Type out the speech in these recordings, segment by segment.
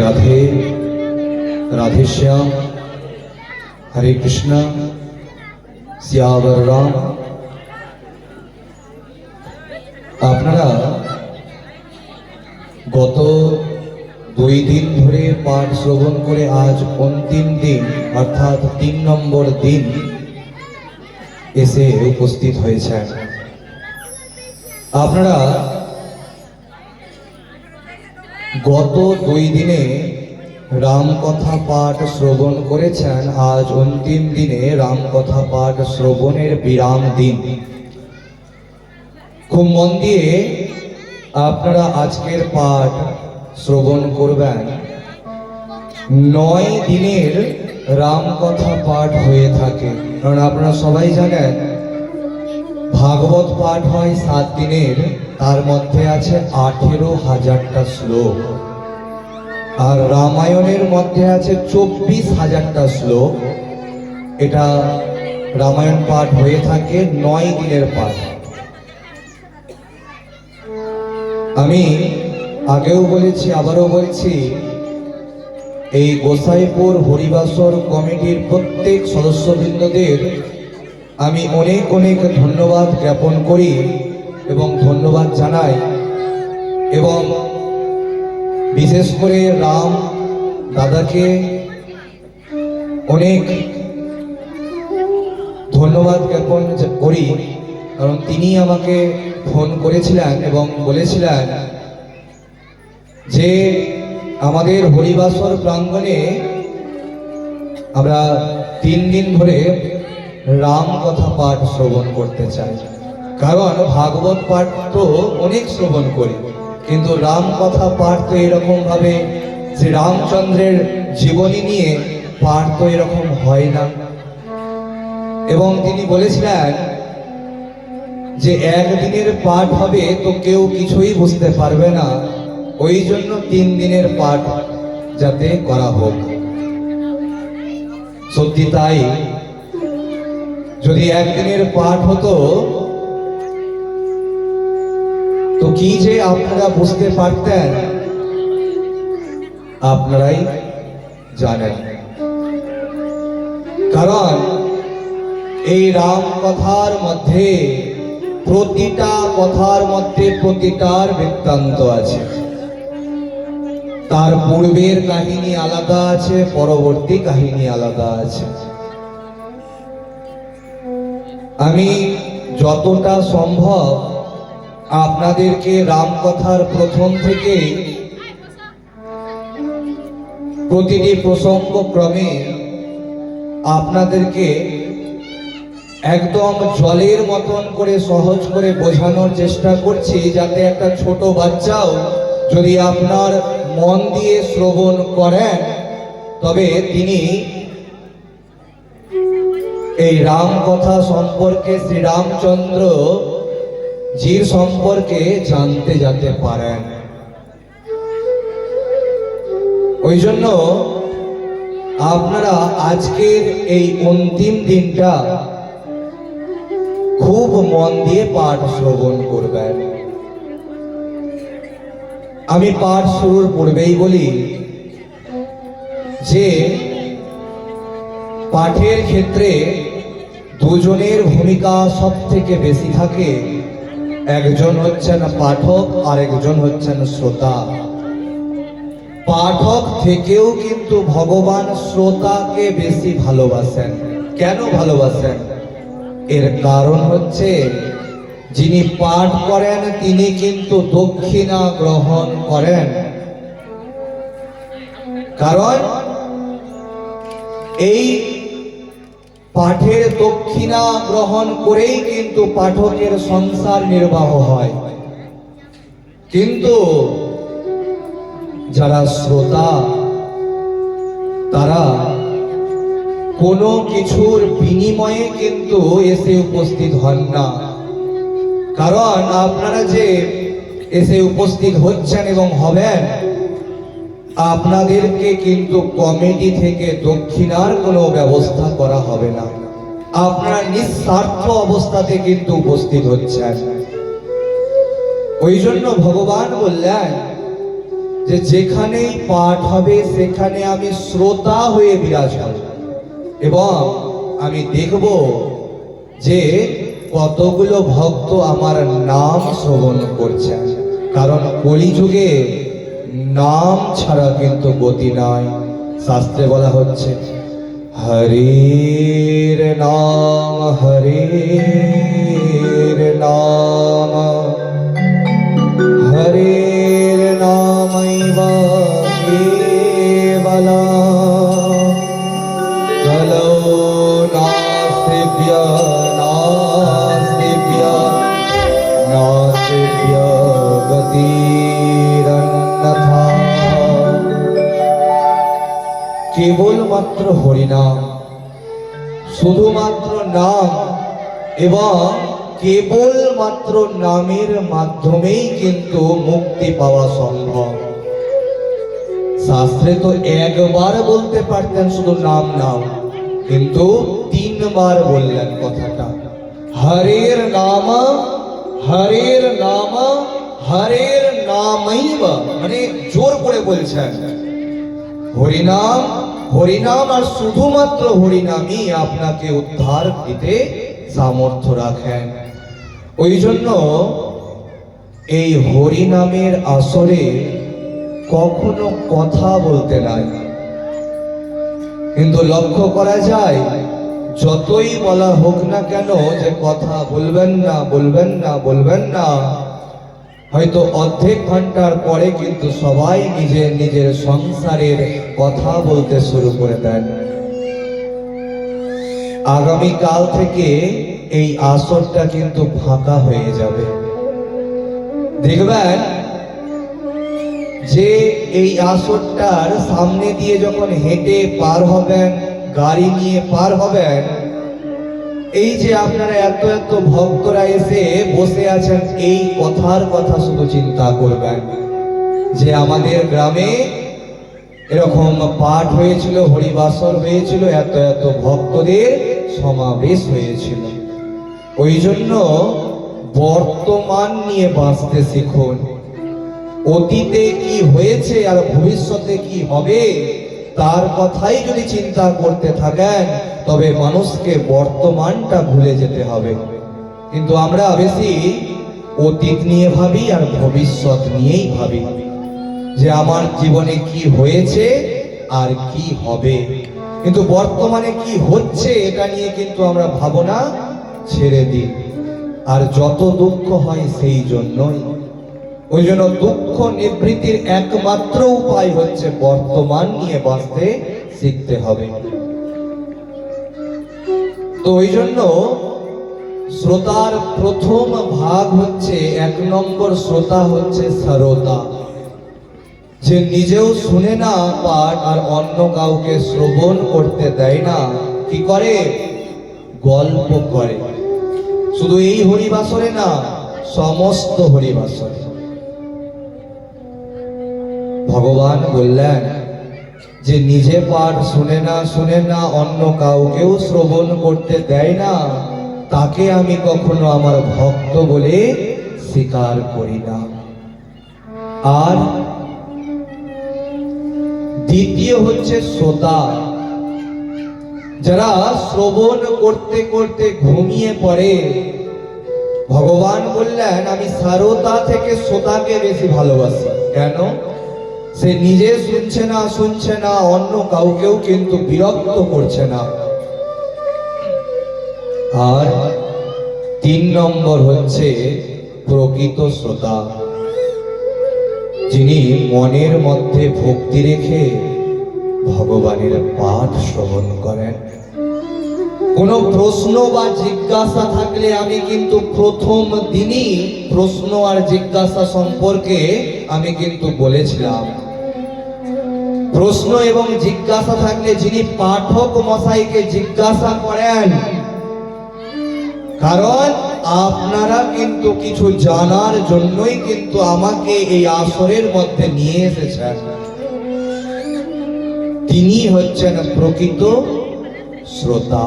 রাধে রাধেশ্যাম হরে কৃষ্ণ শ্যাবর রাম। আপনারা গত দুই দিন ধরে পাঠ শ্রবণ করে আজ অন্তিম দিন, অর্থাৎ তিন নম্বর দিন এসে উপস্থিত হয়েছেন। আপনারা গত দুই দিনে রামকথা পাঠ শ্রবণ করেছেন। আজ অন্তিম দিনে রামকথা পাঠ শ্রবণের বিরাম দিন। খুব মন দিয়ে আপনারা আজকের পাঠ শ্রবণ করবেন। নয় দিনের রামকথা পাঠ হয়ে থাকে। কারণ আপনারা সবাই জানেন ভাগবত পাঠ হয় সাত দিনের, তার মধ্যে আছে আঠেরো হাজারটা শ্লোক। আর রামায়ণের মধ্যে আছে চব্বিশ হাজারটা শ্লোক। এটা রামায়ণ পাঠ হয়ে থাকে নয় দিনের পাঠ। আমি আগেও বলেছি, আবারও বলছি, এই গোসাইপুর হরিবাসর কমিটির প্রত্যেক সদস্যবৃন্দদের আমি অনেক অনেক ধন্যবাদ জ্ঞাপন করি এবং ধন্যবাদ জানাই। এবং বিশেষ করে রাম দাদাকে অনেক ধন্যবাদ জ্ঞাপন করি, কারণ তিনি আমাকে ফোন করেছিলেন এবং বলেছিলেন যে আমাদের হরিবাসর প্রাঙ্গণে আমরা তিন দিন ধরে রাম কথা পাঠ শ্রবণ করতে চাই কারণ ভাগবত পাঠ তো অনেক শ্রবণ করি, কিন্তু রাম কথা পাঠ তো এরকম ভাবে শ্রী রামচন্দ্রের জীবনী নিয়ে পাঠ তো এরকম হয় না। এবং তিনি বলেছিলেন যে একদিনের পাঠ হবে তো কেউ কিছুই বুঝতে পারবে না, ওই জন্য তিন দিনের পাঠ যাতে করা হোক। সত্যি তাই যদি একদিনের পাঠ হতো, তো কি যে আপনারা বুঝতে পারতেন? আপনারাই জানেন। কারণ এই রাম কথার মধ্যে, প্রতিটা কথার মধ্যে প্রতিটার বৃত্তান্ত আছে। তার পূর্বের কাহিনী আলাদা আছে, পরবর্তী কাহিনী আলাদা আছে। আমি যতটা সম্ভব আপনাদেরকে রামকথার প্রথম থেকে প্রতিটি প্রসঙ্গ ক্রমে আপনাদেরকে একদম জলের মতন করে সহজ করে বোঝানোর চেষ্টা করছি, যাতে একটা ছোট বাচ্চাও যদি আপনার মন দিয়ে শ্রবণ করেন, তবে তিনি এই রাম কথা সম্পর্কে শ্রীরামচন্দ্র জির সম্পর্কে জানতে যেতে পারেন। ওই জন্য আপনারা আজকের এই অন্তিম দিনটা খুব মন দিয়ে পাঠ শ্রবণ করবেন। আমি পাঠ শুরুর পূর্বেই বলি যে পাঠের ক্ষেত্রে দুজনের ভূমিকা সব থেকে বেশি থাকে। একজন হচ্ছেন পাঠক আর একজন হচ্ছেন শ্রোতা। পাঠক থেকেও কিন্তু ভগবান শ্রোতাকে বেশি ভালোবাসেন। কেন ভালোবাসেন? এর কারণ হচ্ছে, যিনি পাঠ করেন, তিনি কিন্তু দক্ষিণা গ্রহণ করেন। কারণ, এই পাঠের দক্ষিণা গ্রহণ করেই কিন্তু পাঠকের সংসার নির্বাহ হয়। কিন্তু যারা শ্রোতা, তারা কোনো কিছুর বিনিময়ে কিন্তু এসে উপস্থিত হন না। কারণ আপনারা যে এসে উপস্থিত হচ্ছেন এবং হবেন আপনাদেরকে কিন্তু কমিটি থেকে দক্ষিণার কোনো ব্যবস্থা করা হবে না। আপনারা নিঃস্বার্থ অবস্থাতে কিন্তু উপস্থিত হচ্ছেন। ওই জন্য ভগবান বললেন যে, যেখানেই পাঠ হবে, সেখানে আমি শ্রোতা হয়ে বিরাজ এবং আমি দেখব যে কতগুলো ভক্ত আমার নাম শ্রবণ করছেন। কারণ কলিযুগে নাম ছাড়া কিন্তু গতি নাই। শাস্ত্রে বলা হচ্ছে হরির নাম হরির নাম হরির কেবলমাত্র হরিনাম, শুধুমাত্র নাম এবং কেবলমাত্র নামের মাধ্যমেই কিন্তু মুক্তি পাওয়া সম্ভব। শাস্ত্রে তো একবার বলতে পারতেন শুধু নাম নাম, কিন্তু তিনবার বললেন কথাটা। হরের নাম হরের নাম, হরের নামাইব মানে জোর করে বলছেন। হরিনাম হরিনাম আর শুধুমাত্র হরিনামই আপনাকে উদ্ধার দিতে সামর্থ্য রাখেন। ওই জন্য এই হরিনামের আসরে কখনো কথা বলতে নাই। কিন্তু লক্ষ্য করা যায়, যতই বলা হোক না কেন যে কথা বলবেন না বলবেন না বলবেন না হয়তো অর্ধেক ঘণ্টার পরে কিন্তু সবাই নিজের নিজের সংসারের কথা বলতে শুরু করে দেন। আগামী কাল থেকে এই আসরটা কিন্তু ফাঁকা হয়ে যাবে। দেখবেন, যে এই আসরটার সামনে দিয়ে যখন হেঁটে পার হবেন, গাড়ি নিয়ে পার হবেন এই যে আপনারা এত এত ভক্তরা এসে বসে আছেন, এই কথার কথা শুধু চিন্তা করবেন। যে আমাদের গ্রামে এরকম পাঠ হয়েছিল, হরিবাসর হয়েছিল, এত এত ভক্তদের সমাবেশ হয়েছিল। ওই জন্য বর্তমান নিয়ে বাঁচতে শিখুন। অতীতে কি হয়েছে আর ভবিষ্যতে কি হবে তার কথাই যদি চিন্তা করতে থাকেন, তবে মানুষকে বর্তমানটা ভুলে যেতে হবে। কিন্তু আমরা বেশি অতীত নিয়ে ভাবি আর ভবিষ্যৎ নিয়েই ভাবি। যে আমার জীবনে কি হয়েছে আর কি হবে। কিন্তু বর্তমানে কি হচ্ছে এটা নিয়ে কিন্তু আমরা ভাবনা ছেড়ে দিই। আর যত দুঃখ হয় সেই জন্যই। ওই জন্য দুঃখ নিবৃত্তির একমাত্র উপায় হচ্ছে বর্তমান নিয়ে বাঁচতে শিখতে হবে। তো ওই জন্য শ্রোতার প্রথম ভাগ হচ্ছে, এক নম্বর শ্রোতা হচ্ছে শ্রোতা যে নিজেও শুনে না পাঠ আর অন্য কাউকে শ্রবণ করতে দেয় না, কি করে? গল্প করে। শুধু এই হরিবাসরে না, সমস্ত হরিবাসরে। ভগবান বললেন, যে নিজে পাঠ শুনে না শুনে না অন্য কাউকেও শ্রবণ করতে দেয় না, তাকে আমি কখনো আমার ভক্ত বলে স্বীকার করি না। আর দ্বিতীয় হচ্ছে শ্রোতা। যারা শ্রবণ করতে করতে ঘুমিয়ে পড়ে, ভগবান বললেন, আমি সারতা থেকে শ্রোতাকে বেশি ভালোবাসি। কেন? সে নিজে শুনছে না শুনছে না, অন্য কাউকেও কিন্তু বিরক্ত করছে না। আর তিন নম্বর হচ্ছে প্রকৃত শ্রোতা। যিনি মনের মধ্যে ভক্তি রেখে ভগবানের পাঠ শ্রবণ করেন। কোন প্রশ্ন বা জিজ্ঞাসা থাকলে আমি কিন্তু প্রথম দিনই প্রশ্ন আর জিজ্ঞাসা সম্পর্কে আমি কিন্তু বলেছিলাম। প্রশ্ন এবং জিজ্ঞাসা থাকলে যিনি পাঠক মশাইকে জিজ্ঞাসা করেন। কারণ আপনারা কিন্তু কিছু জানার জন্যই কিন্তু আমাকে এই আসরের মধ্যে নিয়ে এসেছেন। তিনি হচ্ছেন প্রকৃত শ্রোতা।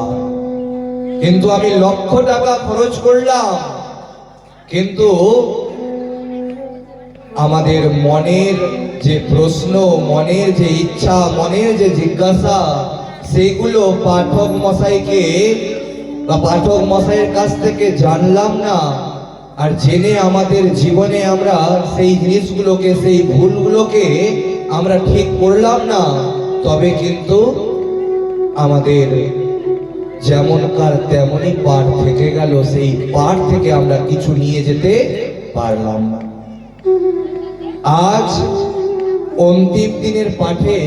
কিন্তু আমি লক্ষ টাকা খরচ করলাম। কিন্তু আমাদের মনের যে প্রশ্ন, মনের যে ইচ্ছা, মনের যে জিজ্ঞাসা, সেগুলো পাঠক মশাইকে বা পাঠক মশাইয়ের কাছ থেকে জানলাম না। আর জেনে আমাদের জীবনে আমরা সেই জিনিসগুলোকে, সেই ভুলগুলোকে আমরা ঠিক করলাম না। তবে কিন্তু আমাদের যেমনকার তেমনই পাঠ থেকে গেল, সেই পাঠ থেকে আমরা কিছু নিয়ে যেতে পারলাম না। আজ অন্তিম দিনের পাঠে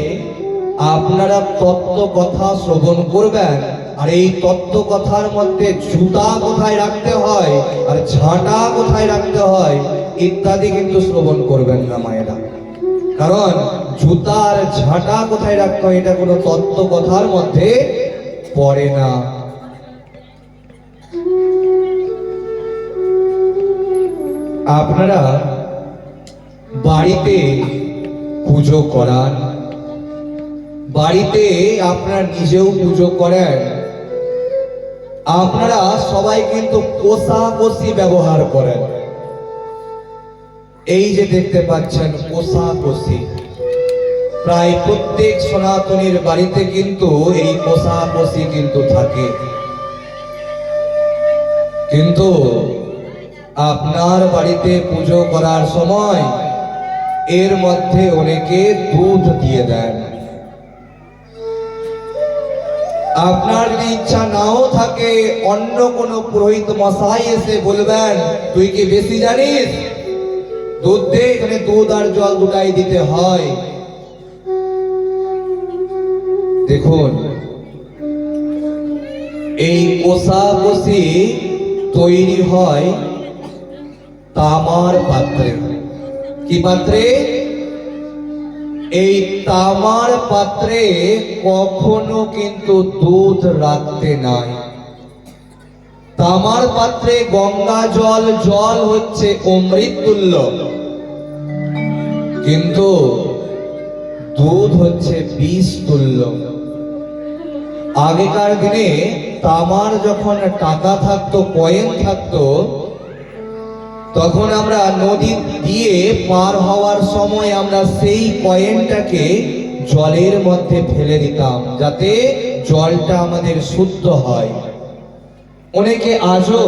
আপনারা তত্ত্ব কথা শ্রবণ করবেন, আর এই তত্ত্ব কথার মধ্যে জুতা কোথায় রাখতে হয়, আর ঝাঁটা কোথায় রাখতে হয়, ইত্যাদি কিন্তু শ্রবণ করবেন না মায়েরা। কারণ জুতা আর ঝাঁটা কোথায় রাখতে হয়, এটা কোনো তত্ত্ব কথার মধ্যে পড়ে না। আপনারা বাড়িতে পুজো করান। বাড়িতে আপনারা নিজেও পুজো করেন। আপনারা সবাই কিন্তু কোষাকষি ব্যবহার করেন। এই যে দেখতে পাচ্ছেন কোষাকষি প্রায় প্রত্যেক সনাতনীর বাড়িতে কিন্তু এই কোষাকষি কিন্তু থাকে। কিন্তু আপনার বাড়িতে পুজো করার সময় এর মধ্যে অনেকে দুধ দিয়ে দেন। আপনার যদি ইচ্ছা নাও থাকে, অন্য কোন পুরোহিত মশাই এসে বলবেন, তুই কি বেশি জানিস? দুধ দে, এখানে দুধ আর জল দুটাই দিতে হয়। দেখুন, এই কোষাকষি তৈরি হয় তামার পাত্রে। কি পাত্রে? এই তামার পাত্রে কখনো কিন্তু দুধ রাখতে নাই। তামার পাত্রে গঙ্গা জল জল হচ্ছে অমৃত তুল্য কিন্তু দুধ হচ্ছে বিষ তুল্য আগেকার দিনে তামার যখন টাকা থাকতো, কয়েন থাকতো তখন আমরা নদী দিয়ে পার হওয়ার সময় আমরা সেই কয়েনটাকে জলের মধ্যে ফেলে দিতাম, যাতে জলটা আমাদের শুদ্ধ হয়। অনেকে আজও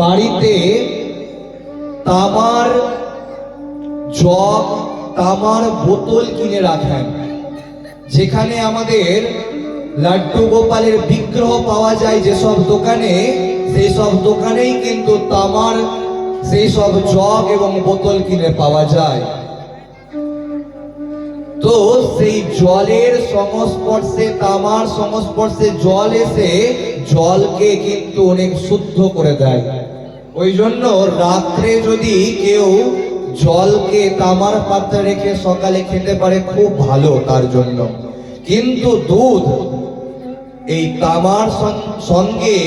বাড়িতে তামার জগ, তামার বোতল কিনে রাখেন, যেখানে আমাদের লাড্ডু গোপালের বিগ্রহ পাওয়া যায় যেসব দোকানে সেই সব দোকানেই কিন্তু তামার সেই সব জগ এবং বোতল কিনে পাওয়া যায়। তো সেই জলের সংস্পর্শে, তামার সংস্পর্শে জল এসে জলকে কিন্তু অনেক শুদ্ধ করে দেয়। ওই জন্য রাত্রে যদি কেউ জলকে তামার পাত্রে রেখে সকালে খেতে পারে, খুব ভালো তার জন্য। কিন্তু দুধ এই তামার সঙ্গে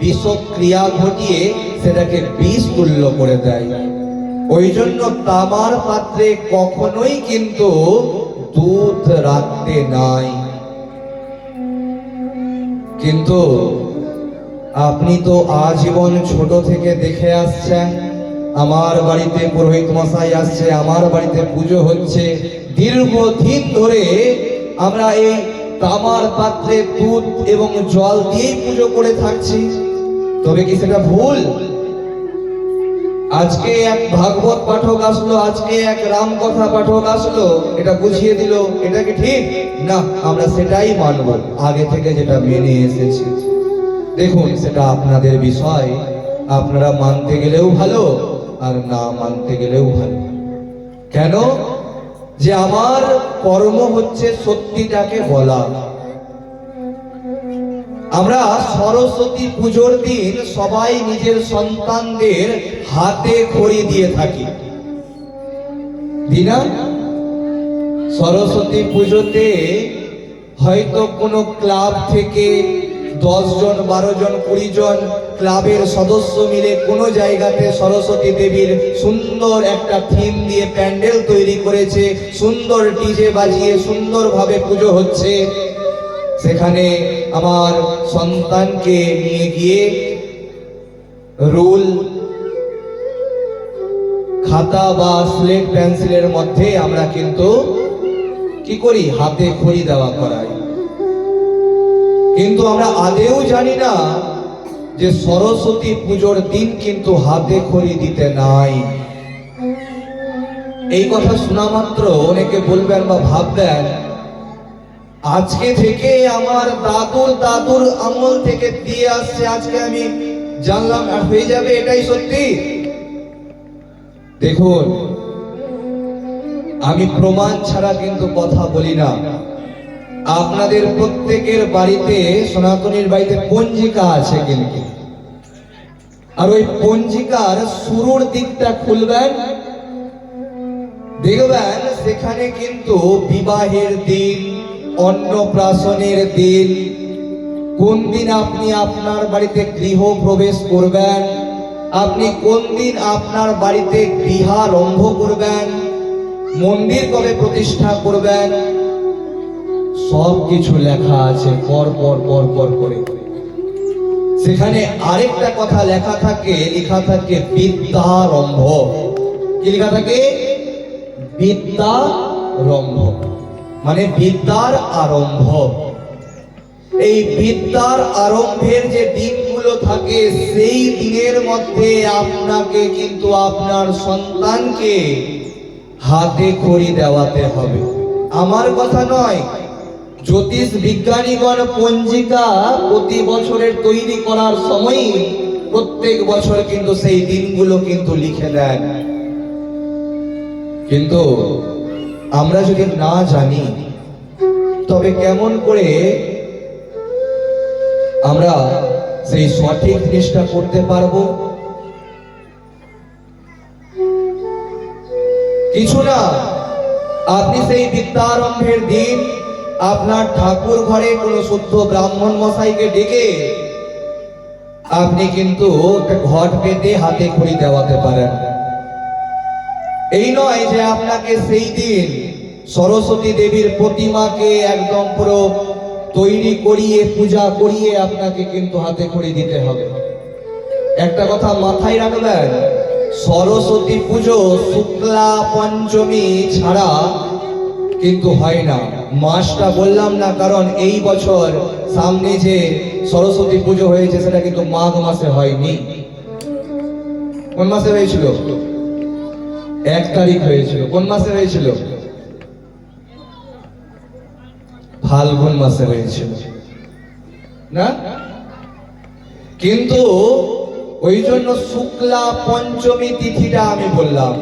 বিষক্রিয়া ঘটিয়ে সেটাকে বিষ তুল্য করে দেয়। ওই জন্য তামার পাত্রে কখনোই কিন্তু দুধ রাখতে নাই। কিন্তু আপনি তো আজীবন ছোট থেকে দেখে আসছেন, আমার বাড়িতে পুরোহিত মশাই আসছে, আমার বাড়িতে পুজো হচ্ছে। দীর্ঘদিন ধরে আমরা এই তামার পাত্রে দুধ এবং জল দিয়েই পুজো করে থাকছি। তবে কি সেটা ভুল? আজকে এক ভাগবত পাঠক আসলো, আজকে এক রাম কথা পাঠক আসলো, এটা বুঝিয়ে দিল, এটা কি ঠিক? না, আমরা সেটাই মানব, আগে থেকে যেটা মেনে এসেছি। দেখুন, সেটা আপনাদের বিষয়, আপনারা মানতে গেলেও ভালো, আর না মানতে গেলেও ভালো। কেন? যে আমার কর্ম হচ্ছে সত্যিটাকে বলা। আমরা সরস্বতী পুজোর দিন সবাই নিজের সন্তানদের হাতে খড়ি দিয়ে থাকি। দিনা, সরস্বতী পুজোতে হয়তো কোনো ক্লাব থেকে দশ জন, বারো জন, কুড়ি জন ক্লাবের সদস্য মিলে কোনো জায়গাতে সরস্বতী দেবীর সুন্দর একটা থিম দিয়ে প্যান্ডেল তৈরি করেছে, সুন্দর ডিজে বাজিয়ে সুন্দরভাবে পুজো হচ্ছে। সেখানে আমার সন্তানকে নিয়ে গিয়ে রোল, খাতা বা স্লেট পেন্সিলের মধ্যে আমরা কিন্তু কি করি? হাতে খড়ি দেওয়া করাই। কিন্তু আমরা আদেও জানি না যে সরস্বতী পুজোর দিন কিন্তু হাতে খড়ি দিতে নাই। এই কথা শোনা মাত্র অনেকে বলবেন বা ভাববেন আজকে থেকে আমার দাদুর দাদুর আমল থেকে দিয়ে আসছে, আজকে আমি জানলাম, আর হয়ে যাবে এটাই সত্যি। দেখুন, আমি প্রমাণ ছাড়া কিন্তু কথা বলি না। আপনাদের প্রত্যেকের বাড়িতে সনাতনীর বাড়িতে পঞ্জিকা আছে কিন্তু। আর ওই পঞ্জিকার শুরুর দিকটা খুলবেন। দেখবেন, সেখানে কিন্তু বিবাহের দিন অন্নপ্রাশনের দিন। কোন দিন আপনি আপনার বাড়িতে গৃহ প্রবেশ করবেন? আপনি কোন দিন আপনার বাড়িতে গৃহারম্ভ করবেন? মন্দির কবে প্রতিষ্ঠা করবেন? সব কিছু লেখা আছে, পর পর পর পর করে। সেখানে আরেকটা কথা লেখা থাকে লেখা থাকে বিদ্যারম্ভ। কি লেখা থাকে? বিদ্যারম্ভ। মানে বিদ্যার আরম্ভ। এই বিদ্যার আরম্ভের যে দিনগুলো থাকে, সেই দিনের মধ্যে আপনাকে কিন্তু আপনার সন্তানকে হাতে খড়ি দেওয়াতে হবে। আমার কথা নয়, জ্যোতিষ বিজ্ঞানীগণ পঞ্জিকা প্রতি বছরের তৈরি করার সময়ই প্রত্যেক বছর কিন্তু সেই দিনগুলো কিন্তু লিখে দেন। কিন্তু আমরা যদি না জানি, তবে কেমন করে আমরা সেই সঠিক জিনিসটা করতে পারব? কিছু না, আপনি সেই বিদ্যারম্ভের দিন আপনার ঠাকুর ঘরে কোনো শুদ্ধ ব্রাহ্মণ মশাইকে ডেকে আপনি কিন্তু ঘট পেতে হাতে খড়ি দেওয়াতে পারেন। এই নয় যে আপনাকে সেই দিন সরস্বতী দেবীর প্রতিমাকে একদম পুরো তৈরি করিয়ে, পূজা করিয়ে আপনাকে কিন্তু হাতে খড়ি দিতে হবে। একটা কথা মাথায় রাখবেন, সরস্বতী পুজো শুক্লা পঞ্চমী ছাড়া কিন্তু হয় না। মাসটা বললাম না, কারণ এই বছর সামনে যে সরস্বতী পুজো হয়েছে, সেটা কিন্তু মাঘ মাসে হয়নি। কোন মাসে হয়েছিল? এক তারিখ হয়েছিল। কোন মাসে হয়েছিল? ফাল্গুন মাসে হয়েছিল। না? কিন্তু ওই জন্য শুক্লা পঞ্চমী তিথিটা আমি বললাম।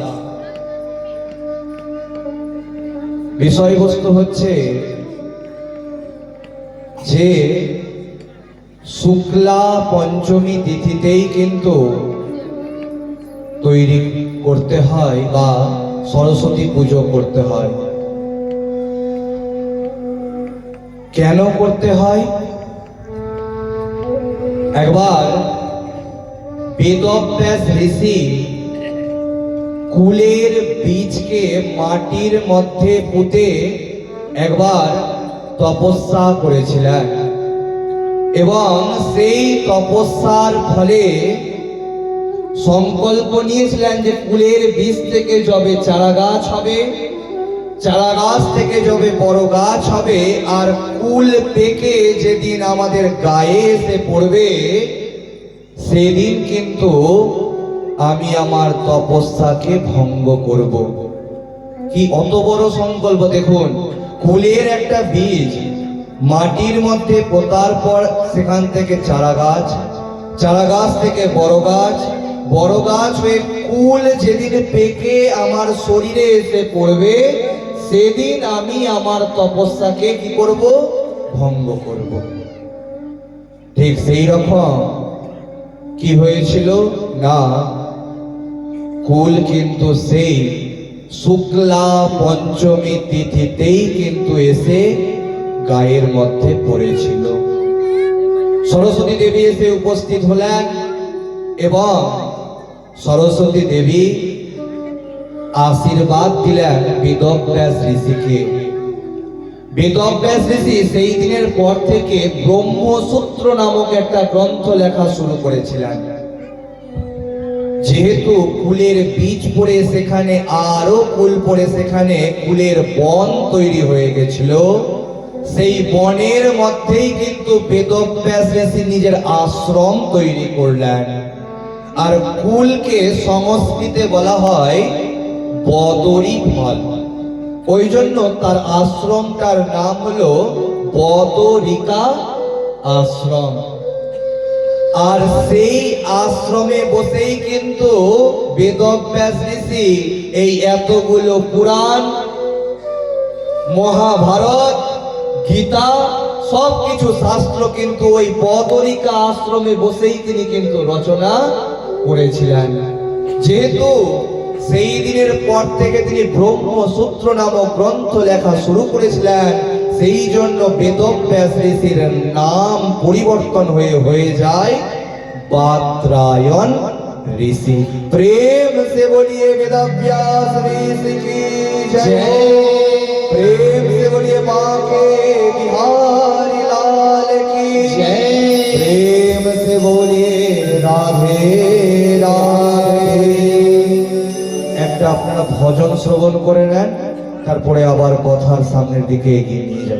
বিষয়বস্তু হচ্ছে যে শুক্লা পঞ্চমী তিথিতেই কিন্তু তৈরি করতে হয় বা সরস্বতী পুজো করতে হয়। কেন করতে হয়? একবার বেদব্যাস ঋষি কুলের বীজকে মাটির মধ্যে পুঁতে একবার তপস্যা করেছিলেন এবং সেই তপস্যার ফলে সংকল্প নিয়েছিলেন যে ফুলের বীজ থেকে যবে চারা গাছ হবে, চারা গাছ থেকে যবে বড় গাছ হবে, আর ফুল পেকে যেদিন আমাদের গায়ে এসে পড়বে, সেদিন কিন্তু আমি আমার তপস্যাকে ভঙ্গ করব। কি অত বড় সংকল্প, দেখুন কুলের একটা বীজ মাটির মধ্যে পোতার পর সেখান থেকে চারা গাছ চারা গাছ থেকে বড় গাছ বড় গাছ হয়ে কুল যেদিন পেকে আমার শরীরে এসে পড়বে, সেদিন আমি আমার তপস্যাকে কি করব? ভঙ্গ করব। ঠিক সেই রকম। কি হয়েছিল? না, কুল কিন্তু সেই শুক্লা পঞ্চমী তিথিতেই কিন্তু এসে গায়ের মধ্যে পড়েছিল। সরস্বতী দেবী এসে উপস্থিত হলেন এবং সরস্বতী দেবী আশীর্বাদ দিলেন বেদব্যাস ঋষিকে। বেদব্যাস ঋষি সেই দিনের পর থেকে ব্রহ্মসূত্র নামক একটা গ্রন্থ লেখা শুরু করেছিলেন। যেহেতু কুলের বীজ পড়ে সেখানে আরও কুল পড়ে সেখানে কুলের বন তৈরি হয়ে গেছিল, সেই বনের মধ্যেই কিন্তু বেদব্যাস ঋষি নিজের আশ্রম তৈরি করলেন। আর কুলকে সংস্কৃতে বলা হয় বদরি ফল। ওই জন্য তার আশ্রমটার নাম হলো বদরিকা আশ্রম। আর সেই আশ্রমে বসেই কিন্তু বেদব্যাস ঋষি এই এতগুলো পুরাণ, মহাভারত, গীতা সব কিছু শাস্ত্র কিন্তু ওই বদরিকা আশ্রমে বসেই তিনি কিন্তু রচনা করেছিলেন। যেহেতু সেই দিনের পর থেকে তিনি ব্রহ্মসূত্র নামক গ্রন্থ লেখা শুরু করেছিলেন সেই জন্য বেদব্যাস ঋষির নাম পরিবর্তন হয়ে হয়ে যায় বাত্রায়ণ ঋষি। প্রেম সে বলিয়ে বেদব্যাস ঋষি কি প্রেম সে বলিয়ে মাকে বিহারি লাল কি। প্রেম সে বলিয়ে রাধে আপনারা ভজন শ্রবণ করে নেন তারপরে আবার কথার সামনের দিকে এগিয়ে নিয়ে যাবেন